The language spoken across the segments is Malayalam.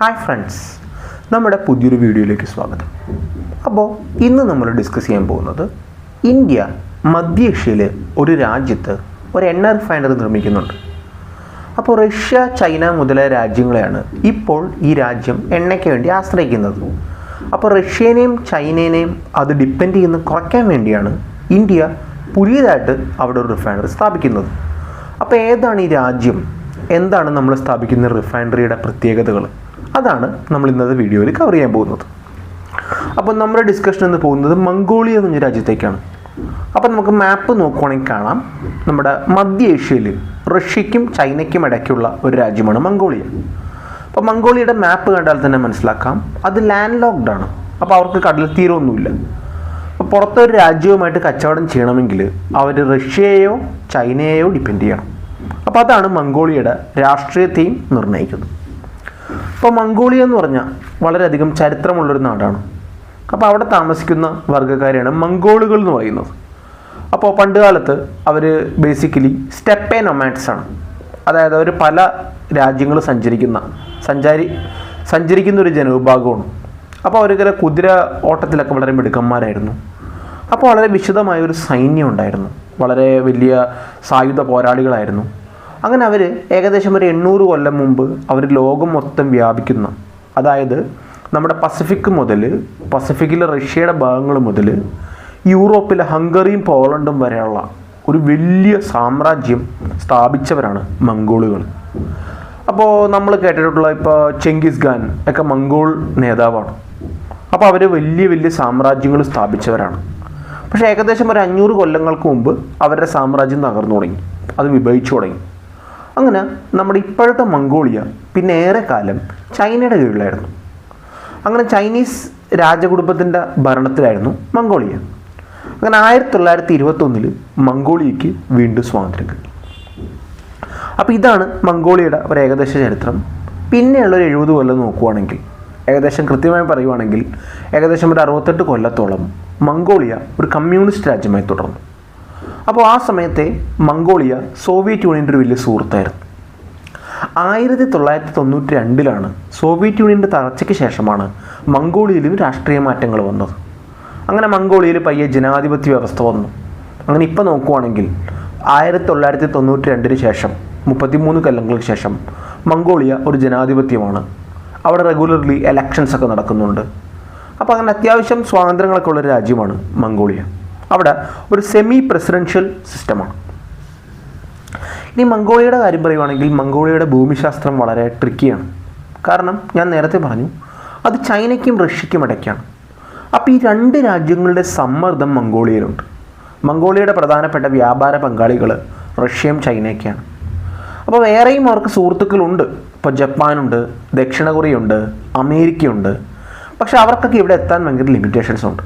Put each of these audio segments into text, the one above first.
ഹായ് ഫ്രണ്ട്സ് നമ്മുടെ പുതിയൊരു വീഡിയോയിലേക്ക് സ്വാഗതം. അപ്പോൾ ഇന്ന് നമ്മൾ ഡിസ്കസ് ചെയ്യാൻ പോകുന്നത് ഇന്ത്യ മധ്യേഷ്യയിലെ ഒരു രാജ്യത്ത് ഒരു എണ്ണ റിഫൈനറി നിർമ്മിക്കുന്നുണ്ട്. അപ്പോൾ റഷ്യ ചൈന മുതലായ രാജ്യങ്ങളെയാണ് ഇപ്പോൾ ഈ രാജ്യം എണ്ണയ്ക്ക് വേണ്ടി ആശ്രയിക്കുന്നത്. അപ്പോൾ റഷ്യനെയും ചൈനേനെയും അത് ഡിപ്പെൻഡ് ചെയ്യുന്ന കുറയ്ക്കാൻ വേണ്ടിയാണ് ഇന്ത്യ പുതിയതായിട്ട് അവിടെ ഒരു റിഫൈനറി സ്ഥാപിക്കുന്നത്. അപ്പോൾ ഏതാണ് ഈ രാജ്യം? എന്താണ് നമ്മൾ സ്ഥാപിക്കുന്ന റിഫൈനറിയുടെ പ്രത്യേകതകൾ? അതാണ് നമ്മൾ ഇന്നത്തെ വീഡിയോയിൽ കവർ ചെയ്യാൻ പോകുന്നത്. അപ്പോൾ നമ്മുടെ ഡിസ്കഷൻ എന്ന് പോകുന്നത് മംഗോളിയ എന്ന രാജ്യത്തേക്കാണ്. അപ്പോൾ നമുക്ക് മാപ്പ് നോക്കുവാണെങ്കിൽ കാണാം. നമ്മുടെ മധ്യ ഏഷ്യയിൽ റഷ്യയ്ക്കും ചൈനയ്ക്കും ഇടയ്ക്കുള്ള ഒരു രാജ്യമാണ് മംഗോളിയ. അപ്പോൾ മംഗോളിയയുടെ മാപ്പ് കണ്ടാൽ തന്നെ മനസ്സിലാക്കാം. അത് ലാൻഡ് ലോക്ക്ഡ് ആണ്. അപ്പോൾ അവർക്ക് കടൽ തീരമൊന്നുമില്ല. അപ്പോൾ പുറത്തൊരു രാജ്യവുമായിട്ട് കച്ചവടം ചെയ്യണമെങ്കിൽ അവർ റഷ്യയെയോ ചൈനയെയോ ഡിപ്പെൻഡ് ചെയ്യണം. അപ്പോൾ അതാണ് മംഗോളിയയുടെ രാഷ്ട്രീയത്തെയും നിർണയിക്കുന്നത്. ഇപ്പോൾ മംഗോളിയ എന്ന് പറഞ്ഞാൽ വളരെയധികം ചരിത്രമുള്ളൊരു നാടാണ്. അപ്പോൾ അവിടെ താമസിക്കുന്ന വർഗക്കാരെയാണ് മംഗോളുകൾ എന്ന് പറയുന്നത്. അപ്പോൾ പണ്ട് കാലത്ത് അവർ ബേസിക്കലി സ്റ്റെപ്പേ നൊമാറ്റ്സ് ആണ്. അതായത് അവർ പല രാജ്യങ്ങൾ സഞ്ചരിക്കുന്ന സഞ്ചാരി സഞ്ചരിക്കുന്ന ഒരു ജനവിഭാഗമാണ്. അപ്പോൾ അവരിങ്ങനെ കുതിര ഓട്ടത്തിലൊക്കെ വളരെ മിടുക്കന്മാരായിരുന്നു. അപ്പോൾ വളരെ വിശദമായ ഒരു സൈന്യം ഉണ്ടായിരുന്നു. വളരെ വലിയ സായുധ പോരാളികളായിരുന്നു. അങ്ങനെ അവർ ഏകദേശം ഒരു എണ്ണൂറ് കൊല്ലം മുമ്പ് അവർ ലോകം മൊത്തം വ്യാപിക്കുന്ന. അതായത് നമ്മുടെ പസഫിക് മുതൽ പസഫിക്കിലെ റഷ്യയുടെ ഭാഗങ്ങൾ മുതൽ യൂറോപ്പിലെ ഹംഗറിയും പോളണ്ടും വരെയുള്ള ഒരു വലിയ സാമ്രാജ്യം സ്ഥാപിച്ചവരാണ് മംഗോളുകൾ. അപ്പോൾ നമ്മൾ കേട്ടിട്ടുള്ള ഇപ്പോൾ ചെങ്കിസ് ഖാൻ ഒക്കെ മംഗോൾ നേതാവാണ്. അപ്പോൾ അവർ വലിയ വലിയ സാമ്രാജ്യങ്ങൾ സ്ഥാപിച്ചവരാണ്. പക്ഷേ ഏകദേശം ഒരു അഞ്ഞൂറ് കൊല്ലങ്ങൾക്ക് മുമ്പ് അവരുടെ സാമ്രാജ്യം തകർന്നു തുടങ്ങി. അത് വിഭജിച്ചു തുടങ്ങി. അങ്ങനെ നമ്മുടെ ഇപ്പോഴത്തെ മംഗോളിയ പിന്നെ ഏറെ കാലം ചൈനയുടെ കീഴിലായിരുന്നു. അങ്ങനെ ചൈനീസ് രാജകുടുംബത്തിന്റെ ഭരണത്തിലായിരുന്നു മംഗോളിയ. അങ്ങനെ ആയിരത്തി തൊള്ളായിരത്തി ഇരുപത്തൊന്നിൽ മംഗോളിയയ്ക്ക് വീണ്ടും സ്വാതന്ത്ര്യം കിട്ടി. അപ്പോൾ ഇതാണ് മംഗോളിയയുടെ ഒരു ഏകദേശ ചരിത്രം. പിന്നെയുള്ള ഒരു എഴുപത് കൊല്ലം നോക്കുവാണെങ്കിൽ ഏകദേശം കൃത്യമായി പറയുവാണെങ്കിൽ ഏകദേശം ഒരു അറുപത്തെട്ട് കൊല്ലത്തോളം മംഗോളിയ ഒരു കമ്മ്യൂണിസ്റ്റ് രാജ്യമായി തുടർന്നു. അപ്പോൾ ആ സമയത്തെ മംഗോളിയ സോവിയറ്റ് യൂണിയന്റെ ഒരു വലിയ സുഹൃത്തായിരുന്നു. ആയിരത്തി തൊള്ളായിരത്തി തൊണ്ണൂറ്റി രണ്ടിലാണ് സോവിയറ്റ് യൂണിയന്റെ തകർച്ചയ്ക്ക് ശേഷമാണ് മംഗോളിയയിലും രാഷ്ട്രീയ മാറ്റങ്ങൾ വന്നത്. അങ്ങനെ മംഗോളിയയിൽ പയ്യെ ജനാധിപത്യ വ്യവസ്ഥ വന്നു. അങ്ങനെ ഇപ്പോൾ നോക്കുവാണെങ്കിൽ ആയിരത്തി തൊള്ളായിരത്തി തൊണ്ണൂറ്റി രണ്ടിന് ശേഷം മുപ്പത്തിമൂന്ന് കൊല്ലങ്ങൾക്ക് ശേഷം മംഗോളിയ ഒരു ജനാധിപത്യമാണ്. അവിടെ റെഗുലർലി എലക്ഷൻസ് ഒക്കെ നടക്കുന്നുണ്ട്. അപ്പോൾ അങ്ങനെ അത്യാവശ്യം സ്വാതന്ത്ര്യങ്ങളൊക്കെ ഉള്ള രാജ്യമാണ് മംഗോളിയ. അവിടെ ഒരു സെമി പ്രസിഡൻഷ്യൽ സിസ്റ്റമാണ് ഇനി മംഗോളിയയുടെ കാര്യം പറയുവാണെങ്കിൽ മംഗോളിയയുടെ ഭൂമിശാസ്ത്രം വളരെ ട്രിക്കിയാണ് കാരണം ഞാൻ നേരത്തെ പറഞ്ഞു അത് ചൈനയ്ക്കും റഷ്യയ്ക്കും ഇടയ്ക്കാണ്. അപ്പോൾ ഈ രണ്ട് രാജ്യങ്ങളുടെ സമ്മർദ്ദം മംഗോളിയയിലുണ്ട്. മംഗോളിയയുടെ പ്രധാനപ്പെട്ട വ്യാപാര പങ്കാളികൾ റഷ്യയും ചൈനയൊക്കെയാണ്. അപ്പോൾ വേറെയും അവർക്ക് സുഹൃത്തുക്കളുണ്ട്. ഇപ്പോൾ ജപ്പാനുണ്ട് ദക്ഷിണ കൊറിയയുണ്ട് അമേരിക്കയുണ്ട്. പക്ഷേ അവർക്കൊക്കെ ഇവിടെ എത്താൻ ഭയങ്കര ലിമിറ്റേഷൻസ് ഉണ്ട്.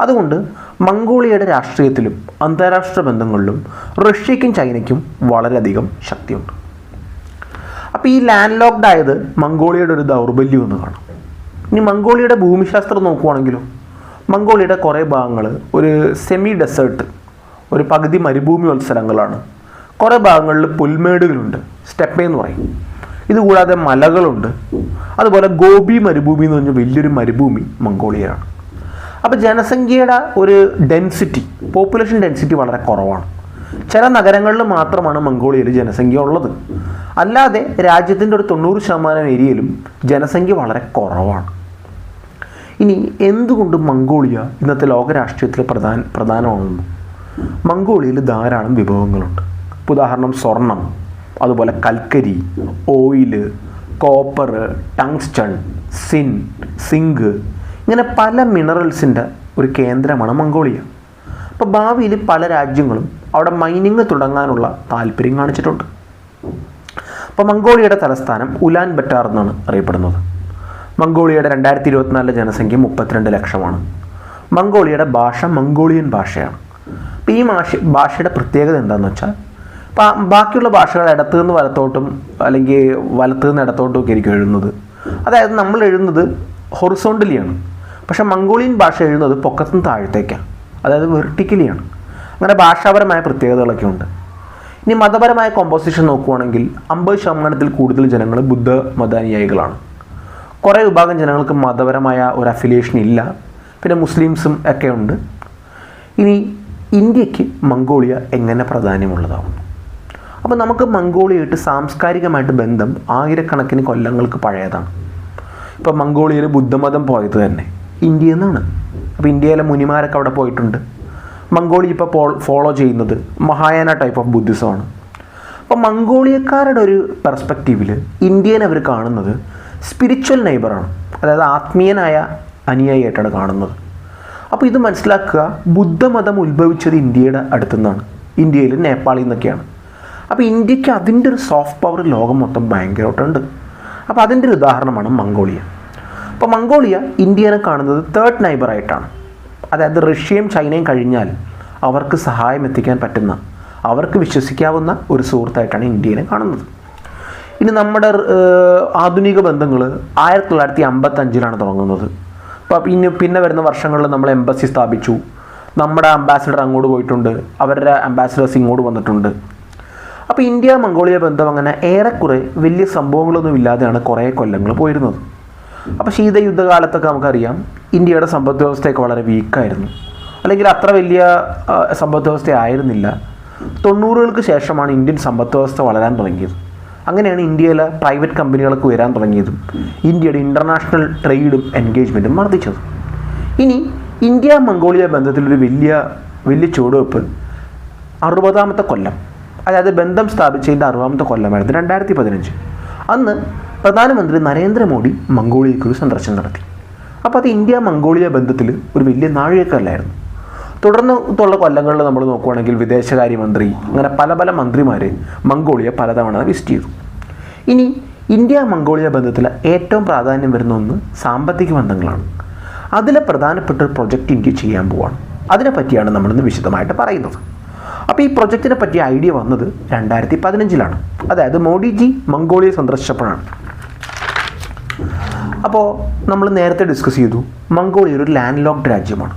അതുകൊണ്ട് മംഗോളിയയുടെ രാഷ്ട്രീയത്തിലും അന്താരാഷ്ട്ര ബന്ധങ്ങളിലും റഷ്യയ്ക്കും ചൈനയ്ക്കും വളരെയധികം ശക്തിയുണ്ട്. അപ്പോൾ ഈ ലാൻഡ് ലോക്ക്ഡ് ആയത് മംഗോളിയയുടെ ഒരു ദൗർബല്യം എന്ന് കാണാം. ഇനി മംഗോളിയയുടെ ഭൂമിശാസ്ത്രം നോക്കുവാണെങ്കിലോ മംഗോളിയയുടെ കുറേ ഭാഗങ്ങൾ ഒരു സെമി ഡെസേർട്ട് ഒരു പകുതി മരുഭൂമി സ്ഥലങ്ങളാണ് കുറേ ഭാഗങ്ങളിൽ പുൽമേടുകളുണ്ട് സ്റ്റെപ്പേ എന്ന് പറയും. ഇതുകൂടാതെ മലകളുണ്ട്. അതുപോലെ ഗോപി മരുഭൂമി എന്ന് പറഞ്ഞ വലിയൊരു മരുഭൂമി മംഗോളിയയാണ്. അപ്പോൾ ജനസംഖ്യയുടെ ഒരു ഡെൻസിറ്റി പോപ്പുലേഷൻ ഡെൻസിറ്റി വളരെ കുറവാണ്. ചില നഗരങ്ങളിൽ മാത്രമാണ് മംഗോളിയയിൽ ജനസംഖ്യ ഉള്ളത്. അല്ലാതെ രാജ്യത്തിന്റെ ഒരു തൊണ്ണൂറ് ശതമാനം ഏരിയയിലും ജനസംഖ്യ വളരെ കുറവാണ്. ഇനി എന്തുകൊണ്ട് മംഗോളിയ ഇന്നത്തെ ലോകരാഷ്ട്രീയത്തിൽ പ്രധാന പ്രധാനമാകുന്നു മംഗോളിയയിൽ ധാരാളം വിഭവങ്ങളുണ്ട്. ഉദാഹരണം സ്വർണം അതുപോലെ കൽക്കരി ഓയിൽ കോപ്പർ ടങ്സ്റ്റൺ സിൻ സിങ്ക് ഇങ്ങനെ പല മിനറൽസിന്റെ ഒരു കേന്ദ്രമാണ് മംഗോളിയ. അപ്പോൾ ഭാവിയിൽ പല രാജ്യങ്ങളും അവിടെ മൈനിങ് തുടങ്ങാനുള്ള താല്പര്യം കാണിച്ചിട്ടുണ്ട്. അപ്പോൾ മംഗോളിയയുടെ തലസ്ഥാനം ഉലാൻ ബറ്റാർ എന്നാണ് അറിയപ്പെടുന്നത്. മംഗോളിയയുടെ രണ്ടായിരത്തി ഇരുപത്തിനാലിലെ ജനസംഖ്യ മുപ്പത്തിരണ്ട് ലക്ഷമാണ്. മംഗോളിയയുടെ ഭാഷ മംഗോളിയൻ ഭാഷയാണ്. അപ്പോൾ ഈ ഭാഷ ഭാഷയുടെ പ്രത്യേകത എന്താണെന്ന് വെച്ചാൽ ബാക്കിയുള്ള ഭാഷകൾ ഇടത്തു നിന്ന് വലത്തോട്ടും അല്ലെങ്കിൽ വലത്തു നിന്ന് ഇടത്തോട്ടും ഒക്കെ ആയിരിക്കും എഴുതുന്നത്. അതായത് നമ്മൾ എഴുതുന്നത് ഹൊറിസോണ്ടലിയാണ്. പക്ഷേ മംഗോളിയൻ ഭാഷ എഴുതുന്നത് പൊക്കത്തുനിന്ന് താഴത്തേക്കാണ്. അതായത് വെർട്ടിക്കലിയാണ്. അങ്ങനെ ഭാഷാപരമായ പ്രത്യേകതകളൊക്കെ ഉണ്ട്. ഇനി മതപരമായ കോമ്പോസിഷൻ നോക്കുവാണെങ്കിൽ അമ്പത് ശതമാനത്തിൽ കൂടുതൽ ജനങ്ങൾ ബുദ്ധ മതാനുയായികളാണ് കുറേ വിഭാഗം ജനങ്ങൾക്ക് മതപരമായ ഒരു അഫിലിയേഷൻ ഇല്ല. പിന്നെ മുസ്ലിംസും ഒക്കെ ഉണ്ട്. ഇനി ഇന്ത്യയ്ക്ക് മംഗോളിയ എങ്ങനെ പ്രാധാന്യമുള്ളതാകും അപ്പോൾ നമുക്ക് മംഗോളിയായിട്ട് സാംസ്കാരികമായിട്ട് ബന്ധം ആയിരക്കണക്കിന് കൊല്ലങ്ങൾക്ക് പഴയതാണ്. ഇപ്പോൾ മംഗോളിയയിൽ ബുദ്ധമതം പോയത് തന്നെ. ഇന്ത്യയിൽ നിന്നാണ് അപ്പോൾ ഇന്ത്യയിലെ മുനിമാരൊക്കെ അവിടെ പോയിട്ടുണ്ട്. മംഗോളിയ ഇപ്പോൾ ഫോളോ ചെയ്യുന്നത് മഹായാന ടൈപ്പ് ഓഫ് ബുദ്ധിസമാണ് അപ്പോൾ മംഗോളിയക്കാരുടെ ഒരു പെർസ്പെക്റ്റീവിൽ ഇന്ത്യനെ അവർ കാണുന്നത് സ്പിരിച്വൽ നൈബറാണ് അതായത് ആത്മീയനായ അനുയായിയായിട്ടാണ് കാണുന്നത്. അപ്പോൾ ഇത് മനസ്സിലാക്കുക ബുദ്ധമതം ഉത്ഭവിച്ചത് ഇന്ത്യയുടെ അടുത്തു നിന്നാണ് ഇന്ത്യയിൽ നേപ്പാളിൽ നിന്നൊക്കെയാണ്. അപ്പോൾ ഇന്ത്യയ്ക്ക് അതിന്റെ ഒരു സോഫ്റ്റ് പവർ ലോകം മൊത്തം ഭയങ്കരമായിട്ടുണ്ട്. അപ്പോൾ അതിന്റെ ഒരു ഉദാഹരണമാണ് മംഗോളിയ. അപ്പോൾ മംഗോളിയ ഇന്ത്യനെ കാണുന്നത് തേർഡ് നൈബറായിട്ടാണ് അതായത് റഷ്യയും ചൈനയും കഴിഞ്ഞാൽ അവർക്ക് സഹായം എത്തിക്കാൻ പറ്റുന്ന അവർക്ക് വിശ്വസിക്കാവുന്ന ഒരു സുഹൃത്തായിട്ടാണ് ഇന്ത്യനെ കാണുന്നത്. ഇനി നമ്മുടെ ആധുനിക ബന്ധങ്ങൾ ആയിരത്തി തൊള്ളായിരത്തി അമ്പത്തഞ്ചിലാണ് തുടങ്ങുന്നത്. അപ്പോൾ ഇനി പിന്നെ വരുന്ന വർഷങ്ങളിൽ നമ്മൾ എംബസി സ്ഥാപിച്ചു. നമ്മുടെ അംബാസിഡർ അങ്ങോട്ട് പോയിട്ടുണ്ട്. അവരുടെ അംബാസിഡേഴ്സ് ഇങ്ങോട്ട് വന്നിട്ടുണ്ട്. അപ്പോൾ ഇന്ത്യ മംഗോളിയ ബന്ധം അങ്ങനെ ഏറെക്കുറെ വലിയ സംഭവങ്ങളൊന്നും ഇല്ലാതെയാണ് കുറേ കൊല്ലങ്ങൾ പോയിരുന്നത്. അപ്പോൾ ശീതയുദ്ധകാലത്തൊക്കെ നമുക്കറിയാം ഇന്ത്യയുടെ സമ്പദ് വ്യവസ്ഥയൊക്കെ വളരെ വീക്കായിരുന്നു. അല്ലെങ്കിൽ അത്ര വലിയ സമ്പദ് വ്യവസ്ഥ ആയിരുന്നില്ല. തൊണ്ണൂറുകൾക്ക് ശേഷമാണ് ഇന്ത്യൻ സമ്പദ് വ്യവസ്ഥ വളരാൻ തുടങ്ങിയത്. അങ്ങനെയാണ് ഇന്ത്യയിലെ പ്രൈവറ്റ് കമ്പനികൾക്ക് വരാൻ തുടങ്ങിയതും ഇന്ത്യയുടെ ഇന്റർനാഷണൽ ട്രേഡും എൻഗേജ്മെന്റും വർദ്ധിച്ചത്. ഇനി ഇന്ത്യ മംഗോളിയ ബന്ധത്തിലൊരു വലിയ വലിയ ചുവടുവെപ്പ് അറുപതാമത്തെ കൊല്ലം. അതായത് ബന്ധം സ്ഥാപിച്ചതിന്റെ അറുപതാമത്തെ കൊല്ലമായിരുന്നു രണ്ടായിരത്തി പതിനഞ്ച്. അന്ന് പ്രധാനമന്ത്രി നരേന്ദ്രമോദി മംഗോളിയയ്ക്ക് ഒരു സന്ദർശനം നടത്തി. അപ്പോൾ അത് ഇന്ത്യ മംഗോളിയ ബന്ധത്തിൽ ഒരു വലിയ നാഴികക്കല്ലായിരുന്നു. തുടർന്ന് ഉള്ള കൊല്ലങ്ങളിൽ നമ്മൾ നോക്കുകയാണെങ്കിൽ വിദേശകാര്യമന്ത്രി അങ്ങനെ പല പല മന്ത്രിമാർ മംഗോളിയ പലതവണ വിസിറ്റ് ചെയ്തു. ഇനി ഇന്ത്യ മംഗോളിയ ബന്ധത്തിൽ ഏറ്റവും പ്രാധാന്യം വരുന്ന ഒന്ന് സാമ്പത്തിക ബന്ധങ്ങളാണ്. അതിലെ പ്രധാനപ്പെട്ട ഒരു പ്രൊജക്റ്റ് ഇന്ത്യ ചെയ്യാൻ പോവാണ്. അതിനെപ്പറ്റിയാണ് നമ്മളിന്ന് വിശദമായിട്ട് പറയുന്നത്. അപ്പോൾ ഈ പ്രൊജക്റ്റിനെ പറ്റിയ ഐഡിയ വന്നത് രണ്ടായിരത്തി പതിനഞ്ചിലാണ്. അതായത് മോഡിജി മംഗോളിയ സന്ദർശിച്ചപ്പോഴാണ്. അപ്പോൾ നമ്മൾ നേരത്തെ ഡിസ്കസ് ചെയ്തു മംഗോളിയ ഒരു ലാൻഡ് ലോക്ക്ഡ് രാജ്യമാണ്.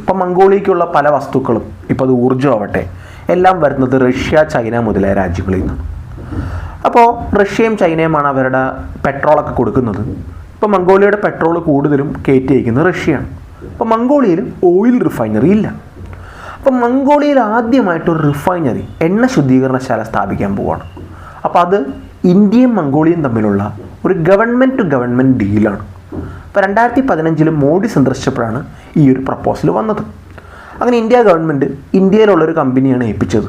അപ്പോൾ മംഗോളിയയ്ക്കുള്ള പല വസ്തുക്കളും ഇപ്പോൾ അത് ഊർജമാവട്ടെ എല്ലാം വരുന്നത് റഷ്യ ചൈന മുതലായ രാജ്യങ്ങളിൽ നിന്നാണ്. അപ്പോൾ റഷ്യയും ചൈനയുമാണ് അവരുടെ പെട്രോളൊക്കെ കൊടുക്കുന്നത്. ഇപ്പോൾ മംഗോളിയയുടെ പെട്രോൾ കൂടുതലും കയറ്റി അയക്കുന്നത് റഷ്യയാണ്. അപ്പോൾ മംഗോളിയയിൽ ഓയിൽ റിഫൈനറി ഇല്ല. അപ്പോൾ മംഗോളിയയിൽ ആദ്യമായിട്ട് ഒരു റിഫൈനറി എണ്ണ ശുദ്ധീകരണശാല സ്ഥാപിക്കാൻ പോവുകയാണ് അപ്പോൾ അത് ഇന്ത്യയും മംഗോളിയയും തമ്മിലുള്ള ഒരു ഗവൺമെന്റ് ടു ഗവൺമെന്റ് ഡീലാണ് അപ്പോൾ രണ്ടായിരത്തി പതിനഞ്ചിൽ മോഡി സന്ദർശിച്ചപ്പോഴാണ് ഈ ഒരു പ്രപ്പോസൽ വന്നത്. അങ്ങനെ ഇന്ത്യ ഗവൺമെന്റ് ഇന്ത്യയിലുള്ള ഒരു കമ്പനിയാണ് ഏൽപ്പിച്ചത്.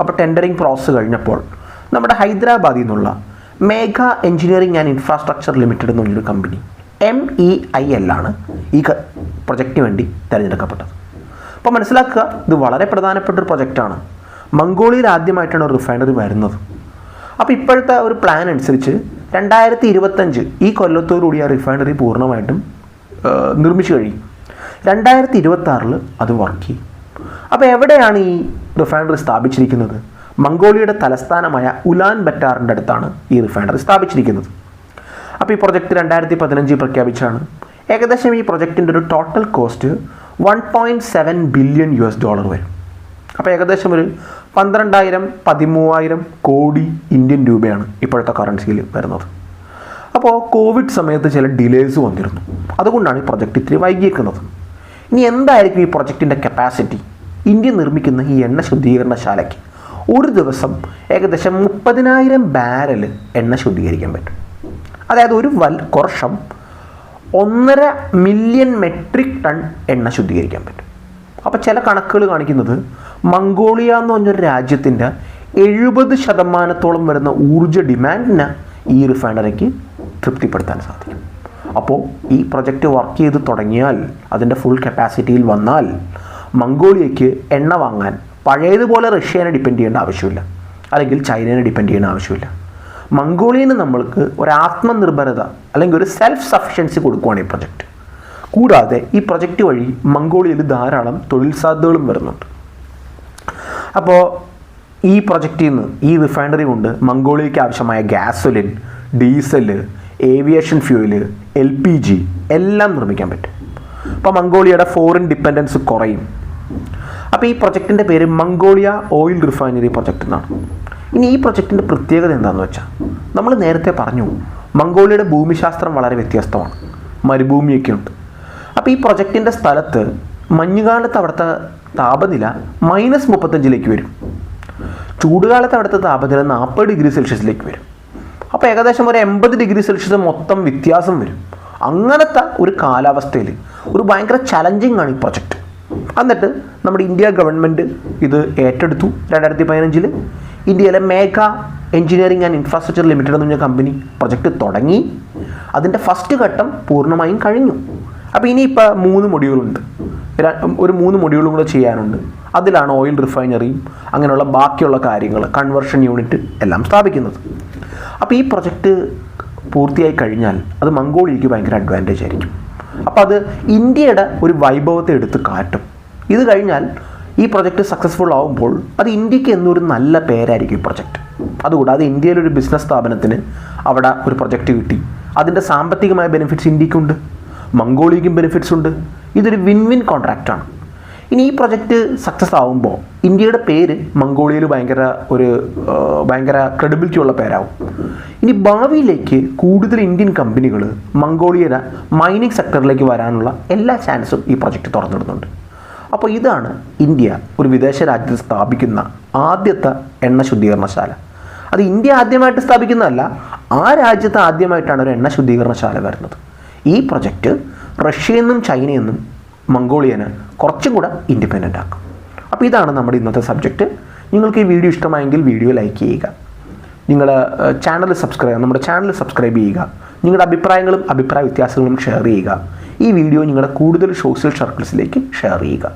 അപ്പോൾ ടെൻഡറിങ് പ്രോസസ്സ് കഴിഞ്ഞപ്പോൾ നമ്മുടെ ഹൈദരാബാദിൽ നിന്നുള്ള Megha engineering and infrastructure limited എന്ന് പറഞ്ഞൊരു company M E I L ആണ് ഈ പ്രൊജക്റ്റിന് വേണ്ടി തിരഞ്ഞെടുക്കപ്പെട്ടത്. അപ്പോൾ മനസ്സിലാക്കുക ഇത് വളരെ പ്രധാനപ്പെട്ട ഒരു പ്രൊജക്റ്റാണ് മംഗോളിയിൽ ആദ്യമായിട്ടാണ് റിഫൈനറി വരുന്നത്. അപ്പോൾ ഇപ്പോഴത്തെ ഒരു പ്ലാൻ അനുസരിച്ച് രണ്ടായിരത്തി ഇരുപത്തഞ്ച് ഈ കൊല്ലത്തോടുകൂടി ആ റിഫൈനറി പൂർണമായിട്ടും നിർമ്മിച്ചു കഴിയും രണ്ടായിരത്തി ഇരുപത്തി അത് വർക്ക് ചെയ്യും അപ്പോൾ എവിടെയാണ് ഈ റിഫൈനറി സ്ഥാപിച്ചിരിക്കുന്നത്? മംഗോളിയയുടെ തലസ്ഥാനമായ ഉലാൻ ബറ്റാറിന്റെ അടുത്താണ് ഈ റിഫൈനറി സ്ഥാപിച്ചിരിക്കുന്നത്. അപ്പോൾ ഈ പ്രൊജക്റ്റ് രണ്ടായിരത്തി പതിനഞ്ചിൽ പ്രഖ്യാപിച്ചാണ് ഏകദേശം ഈ പ്രൊജക്റ്റിന്റെ ഒരു total cost one point seven billion U S dollar വരും. അപ്പോൾ ഏകദേശം ഒരു പന്ത്രണ്ടായിരം പതിമൂവായിരം കോടി ഇന്ത്യൻ രൂപയാണ് ഇപ്പോഴത്തെ കറൻസിയിൽ വരുന്നത്. അപ്പോൾ കോവിഡ് സമയത്ത് ചില ഡിലേസ് വന്നിരുന്നു. അതുകൊണ്ടാണ് ഈ പ്രൊജക്റ്റ് ഇത്തിരി വൈകിയേക്കുന്നത് ഇനി എന്തായിരിക്കും ഈ പ്രൊജക്റ്റിന്റെ കപ്പാസിറ്റി ഇന്ത്യ നിർമ്മിക്കുന്ന ഈ എണ്ണ ശുദ്ധീകരണശാലയ്ക്ക് ഒരു ദിവസം ഏകദേശം മുപ്പതിനായിരം ബാരൽ എണ്ണ ശുദ്ധീകരിക്കാൻ പറ്റും. അതായത് ഒരു വൽ വർഷം ഒന്നര മില്യൺ മെട്രിക് ടൺ എണ്ണ ശുദ്ധീകരിക്കാൻ പറ്റും. അപ്പോൾ ചില കണക്കുകൾ കാണിക്കുന്നത് മംഗോളിയ എന്ന് പറഞ്ഞൊരു രാജ്യത്തിന്റെ എഴുപത് ശതമാനത്തോളം വരുന്ന ഊർജ ഡിമാൻഡിന് ഈ റിഫൈനറിക്ക് തൃപ്തിപ്പെടുത്താൻ സാധിക്കും. അപ്പോൾ ഈ പ്രൊജക്റ്റ് വർക്ക് ചെയ്ത് തുടങ്ങിയാൽ അതിന്റെ ഫുൾ കപ്പാസിറ്റിയിൽ വന്നാൽ മംഗോളിയയ്ക്ക് എണ്ണ വാങ്ങാൻ പഴയതുപോലെ റഷ്യനെ ഡിപ്പെൻഡ് ചെയ്യേണ്ട ആവശ്യമില്ല. അല്ലെങ്കിൽ ചൈനയെ ഡിപ്പെൻഡ് ചെയ്യേണ്ട ആവശ്യമില്ല. മംഗോളിയന് നമ്മൾക്ക് ഒരു ആത്മനിർഭരത അല്ലെങ്കിൽ ഒരു സെൽഫ് സഫിഷ്യൻസി കൊടുക്കുവാണ് ഈ പ്രൊജക്റ്റ്. കൂടാതെ ഈ പ്രൊജക്റ്റ് വഴി മംഗോളിയയിൽ ധാരാളം തൊഴിൽ സാധ്യതകളും വരുന്നുണ്ട്. അപ്പോൾ ഈ പ്രൊജക്റ്റിൽ നിന്ന് ഈ റിഫൈനറി കൊണ്ട് മംഗോളിയയ്ക്ക് ആവശ്യമായ gasoline diesel aviation fuel L P G എല്ലാം നിർമ്മിക്കാൻ പറ്റും. അപ്പോൾ മംഗോളിയയുടെ ഫോറിൻ ഡിപ്പെൻഡൻസ് കുറയും. അപ്പോൾ ഈ പ്രൊജക്റ്റിന്റെ പേര് മംഗോളിയ ഓയിൽ റിഫൈനറി പ്രൊജക്റ്റ് എന്നാണ്. ഇനി ഈ പ്രൊജക്റ്റിന്റെ പ്രത്യേകത എന്താണെന്ന് വെച്ചാൽ നമ്മൾ നേരത്തെ പറഞ്ഞു മംഗോളിയയുടെ ഭൂമിശാസ്ത്രം വളരെ വ്യത്യസ്തമാണ്. മരുഭൂമിയൊക്കെ ഉണ്ട് അപ്പോൾ ഈ പ്രൊജക്റ്റിന്റെ സ്ഥലത്ത് മഞ്ഞുകാലത്ത് അവിടുത്തെ താപനില മൈനസ് മുപ്പത്തഞ്ചിലേക്ക് വരും. ചൂടുകാലത്ത് അവിടുത്തെ താപനില നാൽപ്പത് ഡിഗ്രി സെൽഷ്യസിലേക്ക് വരും. അപ്പോൾ ഏകദേശം ഒരു എൺപത് ഡിഗ്രി സെൽഷ്യസ് മൊത്തം വ്യത്യാസം വരും. അങ്ങനത്തെ ഒരു കാലാവസ്ഥയിൽ ഒരു ഭയങ്കര ചലഞ്ചിങ് ആണ് ഈ പ്രൊജക്റ്റ് എന്നിട്ട് നമ്മുടെ ഇന്ത്യ ഗവൺമെന്റ് ഇത് ഏറ്റെടുത്തു രണ്ടായിരത്തി പതിനഞ്ചിൽ ഇന്ത്യയിലെ Megha engineering and infrastructure limited എന്ന് പറഞ്ഞ കമ്പനി പ്രൊജക്റ്റ് തുടങ്ങി. അതിന്റെ ഫസ്റ്റ് ഘട്ടം പൂർണമായും കഴിഞ്ഞു. അപ്പോൾ ഇനിയിപ്പോൾ മൂന്ന് മൊഡ്യൂളുണ്ട് ഒരു മൂന്ന് മൊഡ്യൂളും കൂടെ ചെയ്യാനുണ്ട്. അതിലാണ് ഓയിൽ റിഫൈനറിയും അങ്ങനെയുള്ള ബാക്കിയുള്ള കാര്യങ്ങൾ കൺവെർഷൻ യൂണിറ്റ് എല്ലാം സ്ഥാപിക്കുന്നത്. അപ്പോൾ ഈ പ്രൊജക്റ്റ് പൂർത്തിയായി കഴിഞ്ഞാൽ അത് മംഗോളിയയ്ക്ക് ഭയങ്കര അഡ്വാന്റേജ് ആയിരിക്കും. അപ്പോൾ അത് ഇന്ത്യയുടെ ഒരു വൈഭവത്തെ എടുത്ത് കാട്ടും. ഇത് കഴിഞ്ഞാൽ ഈ പ്രൊജക്റ്റ് സക്സസ്ഫുൾ ആവുമ്പോൾ അത് ഇന്ത്യയ്ക്ക് എന്നൊരു നല്ല പേരായിരിക്കും ഈ പ്രൊജക്റ്റ് അതുകൂടാതെ ഇന്ത്യയിലൊരു ബിസിനസ് സ്ഥാപനത്തിന് അവിടെ ഒരു പ്രൊജക്റ്റ് കിട്ടി. അതിന്റെ സാമ്പത്തികമായ ബെനിഫിറ്റ്സ് ഇന്ത്യക്കുണ്ട്. മംഗോളിയയ്ക്കും ബെനിഫിറ്റ്സ് ഉണ്ട്. ഇതൊരു വിൻ വിൻ കോൺട്രാക്റ്റാണ് ഇനി ഈ പ്രൊജക്റ്റ് സക്സസ് ആവുമ്പോൾ ഇന്ത്യയുടെ പേര് മംഗോളിയയിൽ ഭയങ്കര ഒരു ഭയങ്കര ക്രെഡിബിലിറ്റി ഉള്ള പേരാവും. ഇനി ഭാവിയിലേക്ക് കൂടുതൽ ഇന്ത്യൻ കമ്പനികൾ മംഗോളിയയുടെ മൈനിങ് സെക്ടറിലേക്ക് വരാനുള്ള എല്ലാ ചാൻസും ഈ പ്രൊജക്റ്റ് തുറന്നിടുന്നുണ്ട്. അപ്പോൾ ഇതാണ് ഇന്ത്യ ഒരു വിദേശ രാജ്യത്ത് സ്ഥാപിക്കുന്ന ആദ്യത്തെ എണ്ണ ശുദ്ധീകരണശാല. അത് ഇന്ത്യ ആദ്യമായിട്ട് സ്ഥാപിക്കുന്നതല്ല ആ രാജ്യത്ത് ആദ്യമായിട്ടാണ് ഒരു എണ്ണ ശുദ്ധീകരണശാല വരുന്നത്. ഈ പ്രൊജക്റ്റ് ചൈനയിൽ നിന്നും മംഗോളിയന് കുറച്ചും കൂടെ ഇൻഡിപെൻഡന്റ് ആക്കും. അപ്പോൾ ഇതാണ് നമ്മുടെ ഇന്നത്തെ സബ്ജക്റ്റ് നിങ്ങൾക്ക് ഈ വീഡിയോ ഇഷ്ടമായെങ്കിൽ വീഡിയോ ലൈക്ക് ചെയ്യുക. നിങ്ങൾ ചാനൽ സബ്സ്ക്രൈബ് നമ്മുടെ ചാനൽ സബ്സ്ക്രൈബ് ചെയ്യുക. നിങ്ങളുടെ അഭിപ്രായങ്ങളും അഭിപ്രായ വ്യത്യാസങ്ങളും ഷെയർ ചെയ്യുക. ഈ വീഡിയോ നിങ്ങളുടെ കൂടുതൽ സോഷ്യൽ സർക്കിൾസിലേക്ക് ഷെയർ ചെയ്യുക.